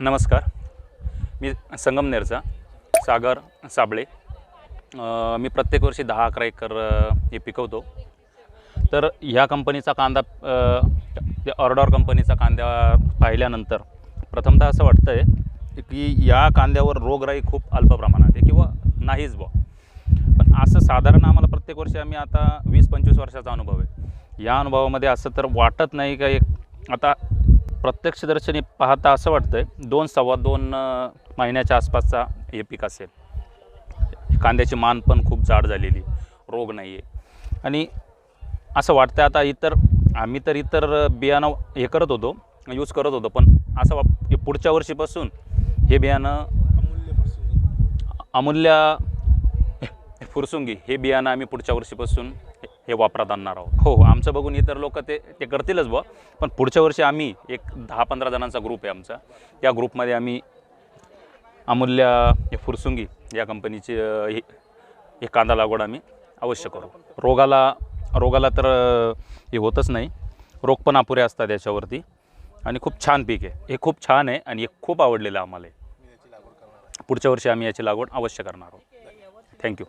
नमस्कार. मी संगमनेरचा सागर साबळे. मी प्रत्येक वर्षी दहा अकरा एकर हे पिकवतो. तर ह्या कंपनीचा कांदा अ, ऑर्डॉर कंपनीचा कांदा पाहिल्यानंतर प्रथमतः असं वाटतं आहे की या कांद्यावर रोगराई खूप अल्प प्रमाणात आहे किंवा नाहीच बुवा. पण असं साधारण आम्हाला प्रत्येक वर्षी आम्ही आता वीस पंचवीस वर्षाचा अनुभव आहे. या अनुभवामध्ये असं तर वाटत नाही का एक आता प्रत्यक्षदर्शनी पाहता असं वाटतं आहे दोन सव्वा दोन महिन्याच्या आसपासचा हे पीक असेल. कांद्याची मान पण खूप जाड झालेली रोग नाही आहे आणि असं वाटतं आता इतर आम्ही तर इतर बियाणं हे करत होतो यूज करत होतो पण असं वाप पुढच्या वर्षीपासून हे बियाणं अमूल्य फुरसुंगी. हे बियाणं आम्ही पुढच्या वर्षीपासून हे- वापरात आणणार आहोत. हो, हो आमचं बघून इतर लोक ते ते करतीलच बुवा. पण पुढच्या वर्षी आम्ही एक दहा पंधरा जणांचा ग्रुप आहे आमचा. या ग्रुपमध्ये आम्ही अमूल्य हे फुरसुंगी या कंपनीची हे हे कांदा लागवड आम्ही अवश्य करू. रोगाला रोगाला तर हे होतच नाही. रोग पण अपुरे असतात याच्यावरती. आणि खूप छान पीक आहे. हे खूप छान आहे आणि हे खूप आवडलेलं आहे. आम्हाला पुढच्या वर्षी आम्ही याची लागवड अवश्य करणार आहोत. थँक्यू